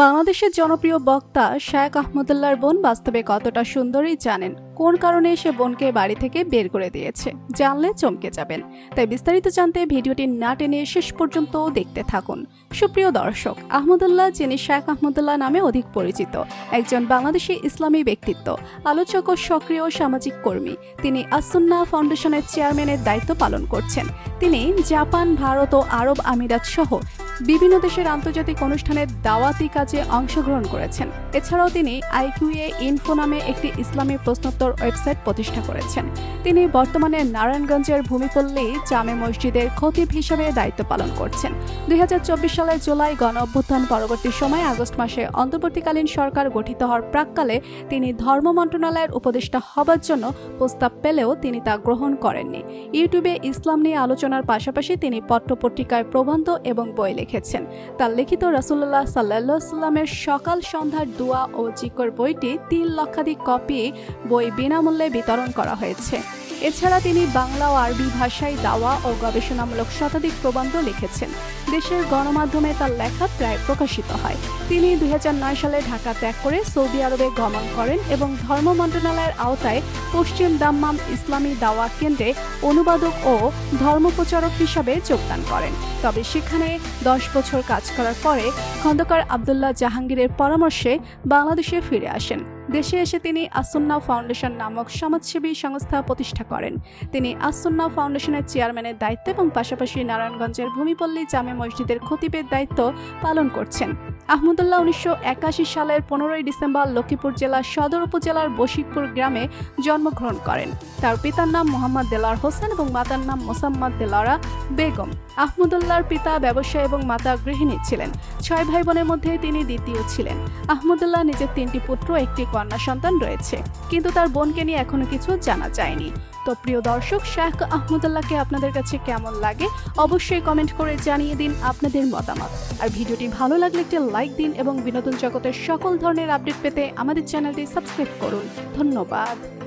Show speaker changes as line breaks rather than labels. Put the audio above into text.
বাংলাদেশের জনপ্রিয় বক্তা শেখ আহমদুল্লাহর বোন বাস্তবে কতটা সুন্দরী জানেন? কোন কারণে সে বোনকে বাড়ি থেকে বের করে দিয়েছে? জানলে চমকে যাবেন। তাই বিস্তারিত জানতে ভিডিওটি না টেনে শেষ পর্যন্ত দেখতে থাকুন। সুপ্রিয় দর্শক, আহমদুল্লাহ, যিনি শেখ আহমদুল্লাহ নামে অধিক পরিচিত, একজন বাংলাদেশি ইসলামী ব্যক্তিত্ব, আলোচক ও সক্রিয় সামাজিক কর্মী। তিনি আসুন্না ফাউন্ডেশনের চেয়ারম্যানের দায়িত্ব পালন করছেন। তিনি জাপান, ভারত ও আরব আমিরাত সহ বিভিন্ন দেশের আন্তর্জাতিক অনুষ্ঠানের দাওয়াতি কাজে অংশগ্রহণ করেছেন। এছাড়াও তিনি আইকিউএ ইনফো নামে একটি ইসলামী প্রশ্নোত্তর ওয়েবসাইট প্রতিষ্ঠা করেছেন। তিনি বর্তমানে নারায়ণগঞ্জের ভূমিপল্লী জামে মসজিদের খতিব হিসেবে দায়িত্ব পালন করছেন। দুই সালের জুলাই গণ অভ্যুত্থান পরবর্তী সময়ে আগস্ট মাসে অন্তর্বর্তীকালীন সরকার গঠিত হওয়ার প্রাককালে তিনি ধর্ম মন্ত্রণালয়ের উপদেষ্টা হবার জন্য প্রস্তাব পেলেও তিনি তা গ্রহণ করেননি। ইউটিউবে ইসলাম নিয়ে আলোচনার পাশাপাশি তিনি পত্রপত্রিকায় প্রবন্ধ এবং বই লিখেছেন। তার লিখিত রসুল্লাহ সাল্লাহামের সকাল সন্ধ্যার দোয়া ও জিকর বইটি তিন লক্ষাধিক কপি বই বিনামূল্যে বিতরণ করা হয়েছে। এছাড়া তিনি বাংলা ও আরবি ভাষায় দাওয়া ও গবেষণামূলক শতাধিক প্রবন্ধ লিখেছেন। দেশের গণমাধ্যমে তার লেখা প্রায় প্রকাশিত হয়। তিনি দুই হাজার নয় সালে ঢাকা ত্যাগ করে সৌদি আরবে গমন করেন এবং ধর্ম মন্ত্রণালয়ের আওতায় পশ্চিম দাম্মাম ইসলামী দাওয়া কেন্দ্রে অনুবাদক ও ধর্মপ্রচারক হিসাবে যোগদান করেন। তবে সেখানে দশ বছর কাজ করার পরে খন্দকার আবদুল্লাহ জাহাঙ্গীরের পরামর্শে বাংলাদেশে ফিরে আসেন। দেশে এসে তিনি আসুন্না ফাউন্ডেশন নামক সমাজসেবী সংস্থা প্রতিষ্ঠা করেন। তিনি আসুন্না ফাউন্ডেশনের চেয়ারম্যানের দায়িত্ব এবং পাশাপাশি নারায়ণগঞ্জের ভূমিপল্লী জামে মসজিদের খতিবের দায়িত্ব পালন করছেন। আহমদুল্লাহ উনিশশো একাশি সালের পনেরোই ডিসেম্বর লক্ষ্মীপুর জেলার সদর উপজেলার বশিকপুর গ্রামে জন্মগ্রহণ করেন। তার পিতার নাম মোহাম্মদ দেলার হোসেন এবং মাতার নাম মোসাম্মদ দেলারা বেগম। আহমদুল্লাহর পিতা ব্যবসায়ী এবং মাতা গৃহিণী ছিলেন। ছয় ভাই বোনের মধ্যে তিনি দ্বিতীয় ছিলেন। আহমদুল্লাহ নিজের তিনটি পুত্র, একটি কন্যা সন্তান রয়েছে, কিন্তু তার বোনকে নিয়ে এখনও কিছু জানা যায়নি। তো প্রিয় দর্শক, শাহ আহমদুল্লাহকে আপনাদের কাছে কেমন লাগে অবশ্যই কমেন্ট করে জানিয়ে দিন আপনাদের মতামত। আর ভিডিওটি ভালো লাগলে একটি লাইক দিন এবং বিনোদন জগতের সকল ধরনের আপডেট পেতে আমাদের চ্যানেলটি সাবস্ক্রাইব করুন। ধন্যবাদ।